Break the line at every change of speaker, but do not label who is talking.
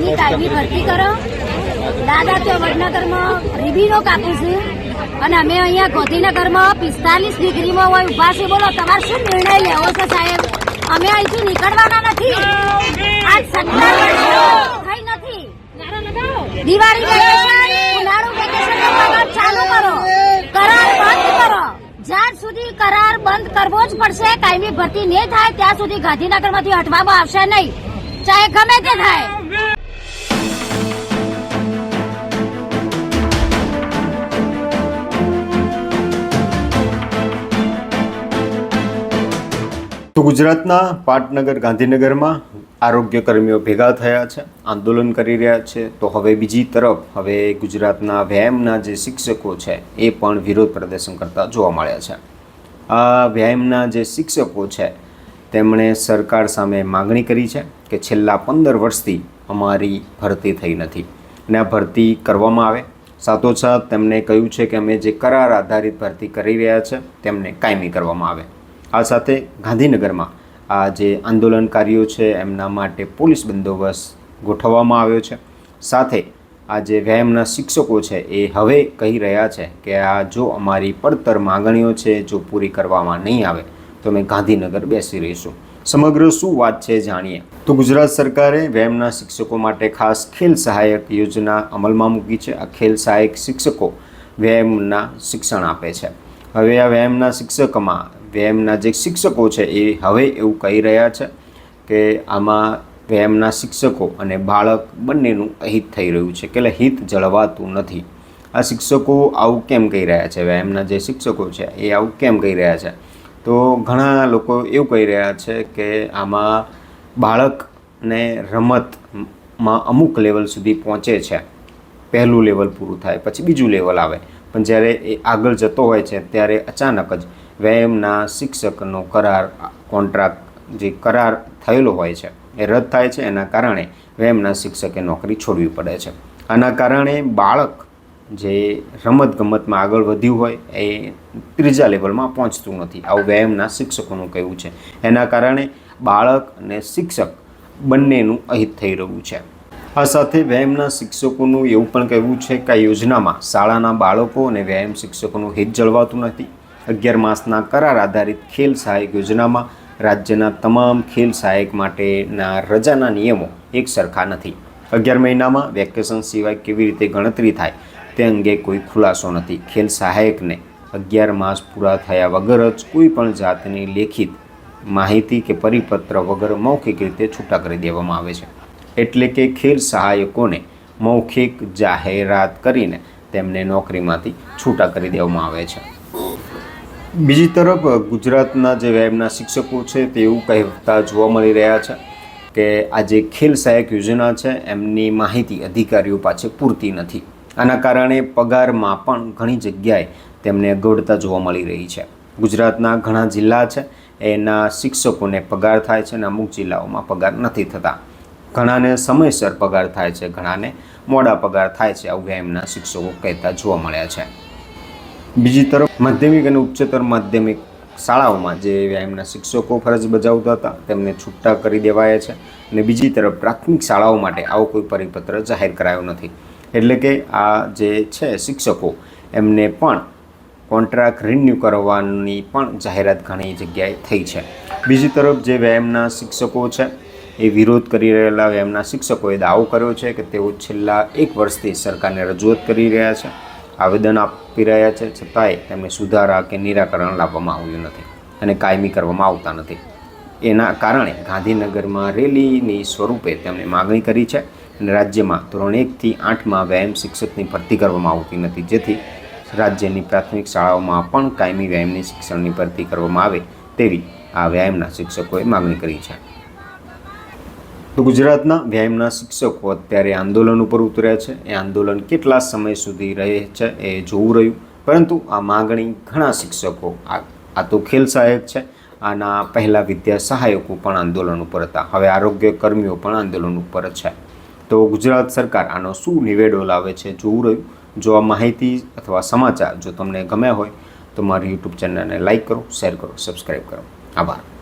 ની કાયમી ભરતી કરો દાદા તો વડનગરમાં રીબીનો કાપું છું. અને અમે અહીંયા ગોધીનગરમાં પિસ્તાલીસ ડિગ્રીમાં હોય ઊભા છે બોલો, તમારે શું નિર્ણય લેવો છે સાહેબ? અમે અહીંથી નીકળવાના નથી. આજ સત્તર થઈ નથી. દિવાળી ઉનાળુ વેકેશન ચાલુ કરો. કરાર બંધ કરો. જ્યાં સુધી કરાર બંધ કરવો જ પડશે, કાયમી ભરતી નહીં થાય, ત્યાં સુધી ગાંધીનગરમાંથી હટવામાં આવશે નહીં. ચાહે ગમે તે થાય.
ગુજરાતના પાટનગર ગાંધીનગરમાં આરોગ્ય કર્મીઓ ભેગા થયા છે, આંદોલન કરી રહ્યા છે. તો હવે બીજી તરફ હવે ગુજરાતના વ્યાયામના જે શિક્ષકો છે, એ પણ વિરોધ પ્રદર્શન કરતા જોવા મળ્યા છે. આ વ્યાયામના જે શિક્ષકો છે, તેમણે સરકાર સામે માગણી કરી છે કે છેલ્લા પંદર વર્ષથી અમારી ભરતી થઈ નથી અને આ ભરતી કરવામાં આવે. સાથોસાથ તેમણે કહ્યું છે કે અમે જે કરાર આધારિત ભરતી કરી રહ્યા છે, તેમને કાયમી કરવામાં આવે. આ સાથે ગાંધીનગરમાં આ જે આંદોલનકારીઓ છે, એમના માટે પોલીસ બંદોબસ્ત ગોઠવવામાં આવ્યો છે. સાથે આ જે વ્યાયામના શિક્ષકો છે, એ હવે કહી રહ્યા છે કે આ જો અમારી પડતર માગણીઓ છે, જો પૂરી કરવામાં નહીં આવે, તો અમે ગાંધીનગર બેસી રહીશું. સમગ્ર શું વાત છે જાણીએ. તો ગુજરાત સરકારે વ્યાયામના શિક્ષકો માટે ખાસ ખેલ સહાયક યોજના અમલમાં મૂકી છે. આ ખેલ સહાયક શિક્ષકો વ્યાયામના શિક્ષણ આપે છે. હવે આ વ્યાયામના શિક્ષકમાં વ્યાયામના જે શિક્ષકો છે એ હવે એવું કહી રહ્યા છે કે આમાં વ્યાયામના શિક્ષકો અને બાળક બંનેનું અહિત થઈ રહ્યું છે, કે હિત જળવાતું નથી. આ શિક્ષકો આવું કેમ કહી રહ્યા છે? વ્યાયામના જે શિક્ષકો છે એ આવું કેમ કહી રહ્યા છે? તો ઘણા લોકો એવું કહી રહ્યા છે કે આમાં બાળકને રમતમાં અમુક લેવલ સુધી પહોંચે છે. પહેલું લેવલ પૂરું થાય, પછી બીજું લેવલ આવે. પણ જ્યારે એ આગળ જતો હોય છે, ત્યારે અચાનક જ વ્યાયામના શિક્ષકનો કરાર, કોન્ટ્રાક્ટ જે કરાર થયેલો હોય છે, એ રદ થાય છે. એના કારણે વ્યાયામના શિક્ષકે નોકરી છોડવી પડે છે. આના કારણે બાળક જે રમતગમતમાં આગળ વધ્યું હોય, એ ત્રીજા લેવલમાં પહોંચતું નથી. આવું વ્યાયામના શિક્ષકોનું કહેવું છે. એના કારણે બાળક અને શિક્ષક બંનેનું અહિત થઈ રહ્યું છે. આ સાથે વ્યાયામના શિક્ષકોનું એવું પણ કહેવું છે કે આ યોજનામાં શાળાના બાળકો અને વ્યાયામ શિક્ષકોનું હિત જળવાતું નથી. અગિયાર માસના કરાર આધારિત ખેલ સહાયક યોજનામાં રાજ્યના તમામ ખેલ સહાયક માટેના રજાના નિયમો એક સરખા નથી. અગિયાર મહિનામાં વેકેશન સિવાય કેવી રીતે ગણતરી થાય તે અંગે કોઈ ખુલાસો નથી. ખેલ સહાયકને અગિયાર માસ પૂરા થયા વગર જ કોઈ પણ જાતની લેખિત માહિતી કે પરિપત્ર વગર મૌખિક રીતે છૂટા કરી દેવામાં આવે છે. એટલે કે ખેલ સહાયકોને મૌખિક જાહેરાત કરીને તેમને નોકરીમાંથી છૂટા કરી દેવામાં આવે છે. બીજી તરફ ગુજરાતના જે વ્યાયામના શિક્ષકો છે તે એવું કહેતા જોવા મળી રહ્યા છે કે આ જે ખેલ સહાયક યોજના છે, એમની માહિતી અધિકારીઓ પાસે પૂરતી નથી. આના કારણે પગારમાં પણ ઘણી જગ્યાએ તેમને અગવડતા જોવા મળી રહી છે. ગુજરાતના ઘણા જિલ્લા છે, એના શિક્ષકોને પગાર થાય છે અને અમુક જિલ્લાઓમાં પગાર નથી થતા. ઘણાને સમયસર પગાર થાય છે, ઘણાને મોડા પગાર થાય છે, આવું એમના શિક્ષકો કહેતા જોવા મળ્યા છે. બીજી તરફ માધ્યમિક અને ઉચ્ચતર માધ્યમિક શાળાઓમાં જે વ્યાયામના શિક્ષકો ફરજ બજાવતા હતા, તેમને છૂટા કરી દેવાયા છે. અને બીજી તરફ પ્રાથમિક શાળાઓ માટે આવો કોઈ પરિપત્ર જાહેર કરાયો નથી. એટલે કે આ જે છે શિક્ષકો, એમને પણ કોન્ટ્રાક્ટ રિન્યૂ કરવાની પણ જાહેરાત ઘણી જગ્યાએ થઈ છે. બીજી તરફ જે વ્યાયામના શિક્ષકો છે, એ વિરોધ કરી રહેલા વ્યાયામના શિક્ષકોએ દાવો કર્યો છે કે તેઓ છેલ્લા એક વર્ષથી સરકારને રજૂઆત કરી રહ્યા છે. આવેદન આપી રહ્યા છે. છતાંય તેમને સુધારા કે નિરાકરણ લાવવામાં આવ્યું નથી અને કાયમી કરવામાં આવતા નથી. એના કારણે ગાંધીનગરમાં રેલીની સ્વરૂપે તેમણે માગણી કરી છે અને રાજ્યમાં ધોરણ એકથી આઠમાં વ્યાયામ શિક્ષકની ભરતી કરવામાં આવતી નથી. જેથી રાજ્યની પ્રાથમિક શાળાઓમાં પણ કાયમી વ્યાયામની શિક્ષણની ભરતી કરવામાં આવે તેવી આ વ્યાયામના શિક્ષકોએ માગણી કરી છે. તો ગુજરાતના વ્યાયામના શિક્ષકો અત્યારે આંદોલન ઉપર ઉતર્યા છે. એ આંદોલન કેટલા સમય સુધી રહે છે એ જોવું રહ્યું. પરંતુ આ માગણી ઘણા શિક્ષકો, આ તો ખેલ સહાયક છે, આના પહેલાં વિદ્યા સહાયકો પણ આંદોલન ઉપર હતા. હવે આરોગ્ય કર્મીઓ પણ આંદોલન ઉપર છે. તો ગુજરાત સરકાર આનો શું નિવેડો લાવે છે જોવું રહ્યું. જો આ માહિતી અથવા સમાચાર જો તમને ગમ્યા હોય તો મારી યુટ્યુબ ચેનલને લાઈક કરો, શેર કરો સબસ્ક્રાઈબ કરો. આભાર.